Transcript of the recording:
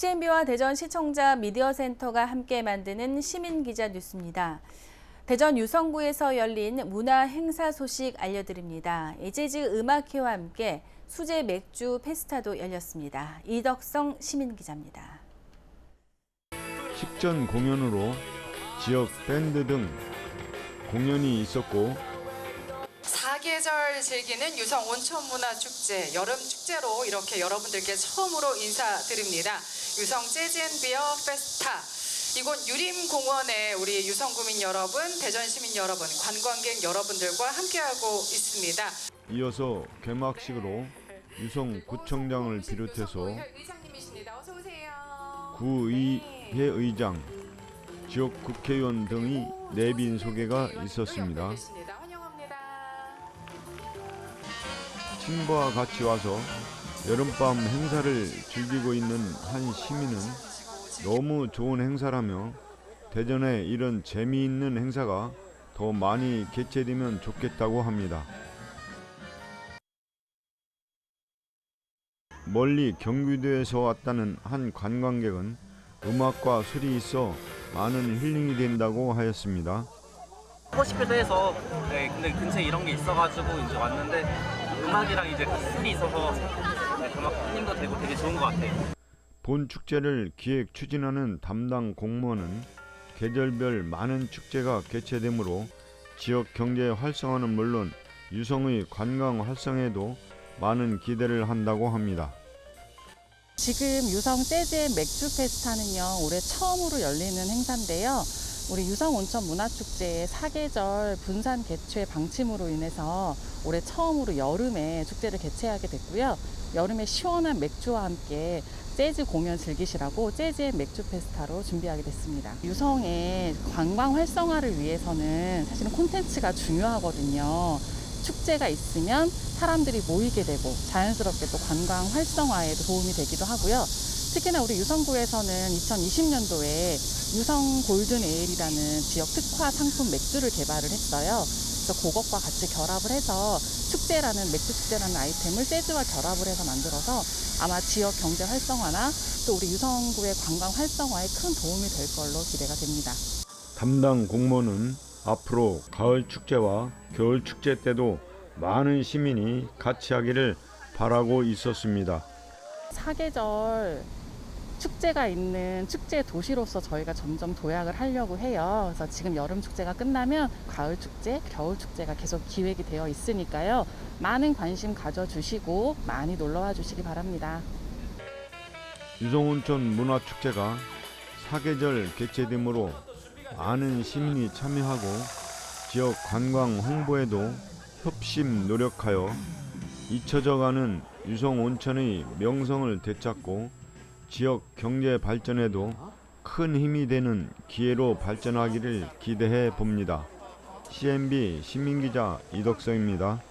CNB와 대전 시청자 미디어 센터가 함께 만드는 시민 기자 뉴스입니다. 대전 유성구에서 열린 문화 행사 소식 알려드립니다. 재즈 음악회와 함께 수제 맥주 페스타도 열렸습니다. 이덕성 시민 기자입니다. 식전 공연으로 지역 밴드 등 공연이 있었고 사계절 즐기는 유성 온천 문화 축제 여름 축제로 이렇게 여러분들께 처음으로 인사드립니다. 유성 재즈 앤 비어 페스타 이곳 유림공원에 우리 유성 구민 여러분, 대전 시민 여러분, 관광객 여러분들과 함께하고 있습니다. 이어서 개막식으로 유성 구청장을 비롯해서 의장님이십니다. 어서 오세요. 구의회 의장, 지역 국회의원 등이 내빈 소개가 있었습니다. 환영합니다. 친구와 같이 와서 여름밤 행사를 즐기고 있는 한 시민은 너무 좋은 행사라며 대전에 이런 재미있는 행사가 더 많이 개최되면 좋겠다고 합니다. 멀리 경기도에서 왔다는 한 관광객은 음악과 술이 있어 많은 힐링이 된다고 하였습니다. 하고 싶기도 해서 네, 근데 근처에 이런 게 있어가지고 이제 왔는데 음악이랑 이제 술이 있어서 네, 그만큼 힘도 되고 되게 좋은 것 같아요. 본 축제를 기획 추진하는 담당 공무원은 계절별 많은 축제가 개최되므로 지역 경제 활성화는 물론 유성의 관광 활성에도 많은 기대를 한다고 합니다. 지금 유성 재즈의 맥주 페스타는요 올해 처음으로 열리는 행사인데요. 우리 유성 온천 문화축제의 사계절 분산 개최 방침으로 인해서 올해 처음으로 여름에 축제를 개최하게 됐고요. 여름에 시원한 맥주와 함께 재즈 공연 즐기시라고 재즈의 맥주 페스타로 준비하게 됐습니다. 유성의 관광 활성화를 위해서는 사실은 콘텐츠가 중요하거든요. 축제가 있으면 사람들이 모이게 되고 자연스럽게 또 관광 활성화에도 도움이 되기도 하고요. 특히나 우리 유성구에서는 2020년도에 유성 골든 에일이라는 지역 특화 상품 맥주를 개발을 했어요. 그래서 그것과 같이 결합을 해서 축제라는 맥주 축제라는 아이템을 재즈와 결합을 해서 만들어서 아마 지역 경제 활성화나 또 우리 유성구의 관광 활성화에 큰 도움이 될 걸로 기대가 됩니다. 담당 공무원은 앞으로 가을 축제와 겨울 축제 때도 많은 시민이 같이 하기를 바라고 있었습니다. 사계절 축제가 있는 축제 도시로서 저희가 점점 도약을 하려고 해요. 그래서 지금 여름 축제가 끝나면 가을 축제, 겨울 축제가 계속 기획이 되어 있으니까요. 많은 관심 가져주시고 많이 놀러와 주시기 바랍니다. 유성온천 문화축제가 사계절 개최되므로 많은 시민이 참여하고 지역 관광 홍보에도 협심 노력하여 잊혀져가는 유성온천의 명성을 되찾고 지역 경제 발전에도 큰 힘이 되는 기회로 발전하기를 기대해 봅니다. CNB 시민기자 이덕성입니다.